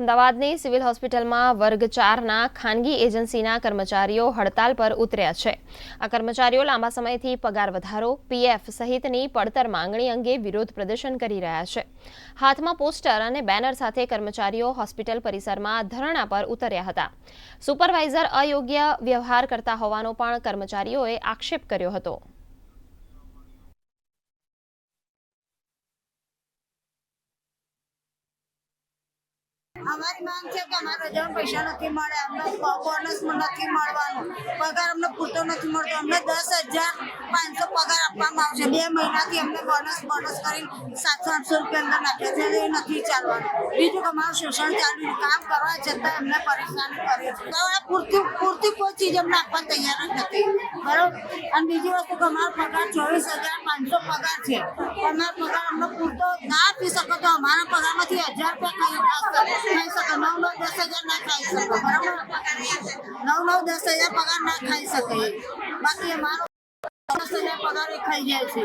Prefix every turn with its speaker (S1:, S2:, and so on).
S1: અમદાવાદની સિવિલ હોસ્પિટલમાં વર્ગ ચારના ખાનગી એજન્સીના કર્મચારીઓ હડતાલ પર ઉતર્યા છે. આ કર્મચારીઓ લાંબા સમયથી પગાર વધારો, પીએફ સહિતની પડતર માંગણી અંગે વિરોધ પ્રદર્શન કરી રહ્યા છે. હાથમાં પોસ્ટર અને બેનર સાથે કર્મચારીઓ હોસ્પિટલ પરિસરમાં ધરણા પર ઉતર્યા હતા. સુપરવાઇઝર અયોગ્ય વ્યવહાર કરતા હોવાનો પણ કર્મચારીઓએ આક્ષેપ કર્યો હતો.
S2: અમારી માંગ છે કે અમારે રજાનો પૈસા નથી મળે, અમને બોનસ નથી મળવાનું. પગાર અમને પૂરતો નથી મળતો. અમને દસ હજાર પાંચસો પગાર આપવામાં આવશે. બે મહિનાથી અમને બોનસ બોનસ કરી સાતસો, આઠસો રૂપિયા અંદર નાખ્યા છે. એ નથી ચાલવાનું. બીજું અમારું શોષણ ચાલુ કામ કરવા છતાં અમને પરેશાની કરે છે. પૂરતી પૂરતી કોઈ ચીજ અમને આપવા તૈયાર જ નથી. બરોબર? અને બીજી વસ્તુ કે અમારો પગાર ચોવીસ હજાર પાંચસો પગાર છે. અમારો પગાર અમને પૂરતો ના આપી શકો તો અમારા પગારમાંથી હજાર રૂપિયા નવ નવ દસ ના ખાઈ શકે બરાબર નવ નવ દસ પગાર ના ખાઈ શકે બાકી અમારો દસ પગાર ખાઈ જાય છે